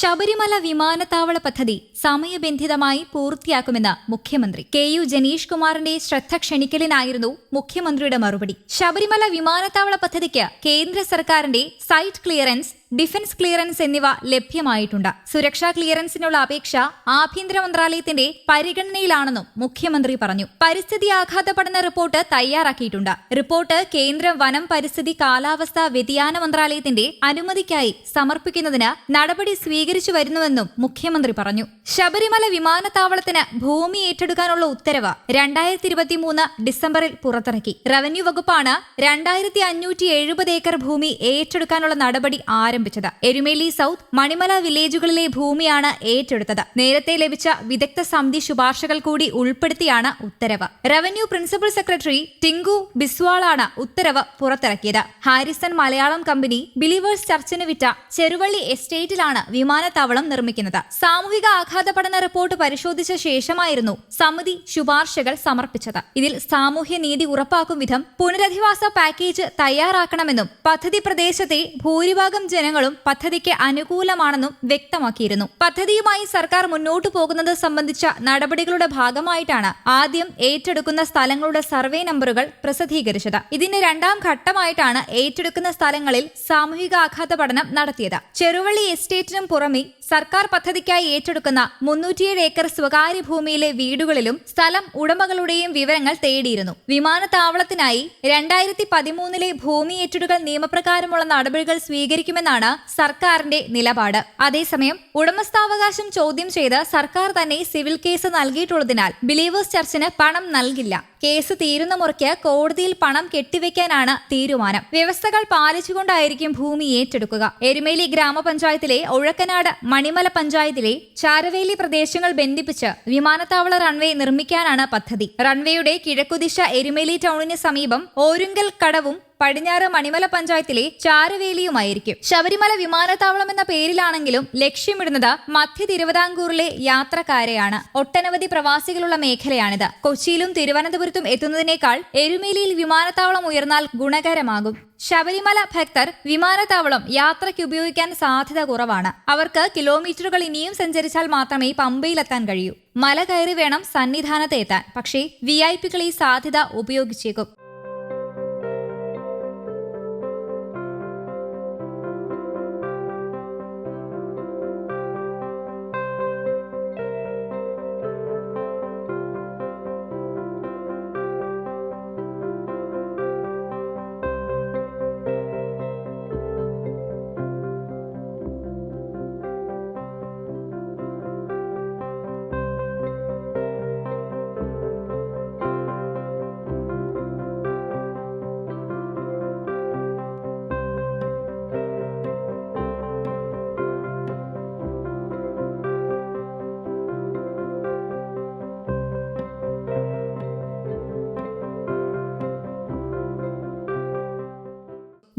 ശബരിമല വിമാനത്താവള പദ്ധതി സമയബന്ധിതമായി പൂർത്തിയാക്കുമെന്ന് മുഖ്യമന്ത്രി. കെ യു ജനീഷ് കുമാറിന്റെ ശ്രദ്ധ ക്ഷണിക്കലിനായിരുന്നു മുഖ്യമന്ത്രിയുടെ മറുപടി. ശബരിമല വിമാനത്താവള പദ്ധതിക്ക് കേന്ദ്ര സർക്കാരിന്റെ സൈറ്റ് ക്ലിയറൻസ് ഡിഫൻസ് ക്ലിയറൻസ് എന്നിവ ലഭ്യമായിട്ടുണ്ട്. സുരക്ഷാ ക്ലിയറൻസിനുള്ള അപേക്ഷ ആഭ്യന്തര മന്ത്രാലയത്തിന്റെ പരിഗണനയിലാണെന്നും മുഖ്യമന്ത്രി പറഞ്ഞു. പരിസ്ഥിതി ആഘാത പഠന റിപ്പോർട്ട് തയ്യാറാക്കിയിട്ടുണ്ട്. റിപ്പോർട്ട് കേന്ദ്ര വനം പരിസ്ഥിതി കാലാവസ്ഥാ വ്യതിയാന മന്ത്രാലയത്തിന്റെ അനുമതിക്കായി സമർപ്പിക്കുന്നതിന് നടപടി സ്വീകരിച്ചു വരുന്നുവെന്നും മുഖ്യമന്ത്രി പറഞ്ഞു. ശബരിമല വിമാനത്താവളത്തിന് ഭൂമി ഏറ്റെടുക്കാനുള്ള ഉത്തരവ് രണ്ടായിരത്തി ഇരുപത്തിമൂന്ന് ഡിസംബറിൽ പുറത്തിറക്കി. റവന്യൂ വകുപ്പാണ് രണ്ടായിരത്തി അഞ്ഞൂറ്റി ഏക്കർ ഭൂമി ഏറ്റെടുക്കാനുള്ള നടപടി ആരംഭിച്ചത്. എരുമേലി സൗത്ത് മണിമല വില്ലേജുകളിലെ ഭൂമിയാണ് ഏറ്റെടുത്തത്. നേരത്തെ ലഭിച്ച വിദഗ്ധ സമിതി ശുപാർശകൾ കൂടി ഉൾപ്പെടുത്തിയാണ് ഉത്തരവ്. റവന്യൂ പ്രിൻസിപ്പൽ സെക്രട്ടറി ടിങ്കു ബിസ്വാളാണ് ഉത്തരവ് പുറത്തിറക്കിയത്. ഹാരിസൺ മലയാളം കമ്പനി ബിലീവേഴ്സ് ചർച്ചിന് വിറ്റ ചെറുവള്ളി എസ്റ്റേറ്റിലാണ് വിമാനത്താവളം നിർമ്മിക്കുന്നത്. സാമൂഹിക ആഘാത പഠന റിപ്പോർട്ട് പരിശോധിച്ച ശേഷമായിരുന്നു സമിതി ശുപാർശകൾ സമർപ്പിച്ചത്. ഇതിൽ സാമൂഹ്യ നീതി ഉറപ്പാക്കും വിധം പുനരധിവാസ പാക്കേജ് തയ്യാറാക്കണമെന്നും പദ്ധതി പ്രദേശത്തെ ഭൂരിഭാഗം ജനങ്ങളും പദ്ധതിക്ക് അനുകൂലമാണെന്നും വ്യക്തമാക്കിയിരുന്നു. പദ്ധതിയുമായി സർക്കാർ മുന്നോട്ടു പോകുന്നത് സംബന്ധിച്ച നടപടികളുടെ ഭാഗമായിട്ടാണ് ആദ്യം ഏറ്റെടുക്കുന്ന സ്ഥലങ്ങളുടെ സർവേ നമ്പറുകൾ പ്രസിദ്ധീകരിച്ചത്. ഇതിന്റെ രണ്ടാം ഘട്ടമായിട്ടാണ് ഏറ്റെടുക്കുന്ന സ്ഥലങ്ങളിൽ സാമൂഹിക ആഘാത പഠനം നടത്തിയത്. ചെറുവള്ളി എസ്റ്റേറ്റിനും പുറമെ സർക്കാർ പദ്ധതിക്കായി ഏറ്റെടുക്കുന്ന മുന്നൂറ്റിയേഴ് ഏക്കർ സ്വകാര്യ ഭൂമിയിലെ വീടുകളിലും സ്ഥലം ഉടമകളുടെയും വിവരങ്ങൾ തേടിയിരുന്നു. വിമാനത്താവളത്തിനായി രണ്ടായിരത്തി പതിമൂന്നിലെ ഭൂമി ഏറ്റെടുക്കൽ നിയമപ്രകാരമുള്ള നടപടികൾ സ്വീകരിക്കുമെന്നാണ് സർക്കാരിന്റെ നിലപാട്. അതേസമയം ഉടമസ്ഥാവകാശം ചോദ്യം ചെയ്ത് സർക്കാർ തന്നെ സിവിൽ കേസ് നൽകിയിട്ടുള്ളതിനാൽ ബിലീവേഴ്സ് ചർച്ചിന് പണം നൽകില്ല. കേസ് തീരുന്ന മുറയ്ക്ക് കോടതിയിൽ പണം കെട്ടിവെക്കാനാണ് തീരുമാനം. വ്യവസ്ഥകൾ പാലിച്ചുകൊണ്ടായിരിക്കും ഭൂമി ഏറ്റെടുക്കുക. എരുമേലി ഗ്രാമപഞ്ചായത്തിലെ ഒഴക്കനാട് മണിമല പഞ്ചായത്തിലെ ചാരവേലി പ്രദേശങ്ങൾ ബന്ധിപ്പിച്ച് വിമാനത്താവള റൺവേ നിർമ്മിക്കാനാണ് പദ്ധതി. റൺവേയുടെ കിഴക്കുദിശ എരുമേലി ടൗണിന് സമീപം ഓരുങ്കൽ കടവും പടിഞ്ഞാറ് മണിമല പഞ്ചായത്തിലെ ചാരവേലിയുമായിരിക്കും. ശബരിമല വിമാനത്താവളം എന്ന പേരിലാണെങ്കിലും ലക്ഷ്യമിടുന്നത് മധ്യ തിരുവിതാംകൂറിലെ യാത്രക്കാരെയാണ്. ഒട്ടനവധി പ്രവാസികളുള്ള മേഖലയാണിത്. കൊച്ചിയിലും തിരുവനന്തപുരത്തും എത്തുന്നതിനേക്കാൾ എരുമേലിയിൽ വിമാനത്താവളം ഉയർന്നാൽ ഗുണകരമാകും. ശബരിമല ഭക്തർ വിമാനത്താവളം യാത്രയ്ക്ക് ഉപയോഗിക്കാൻ സാധ്യത കുറവാണ്. അവർക്ക് കിലോമീറ്ററുകൾ ഇനിയും സഞ്ചരിച്ചാൽ മാത്രമേ പമ്പയിലെത്താൻ കഴിയൂ. മല കയറി വേണം സന്നിധാനത്ത് എത്താൻ. പക്ഷേ വി ഐ പികൾ ഈ സാധ്യത ഉപയോഗിച്ചേക്കും.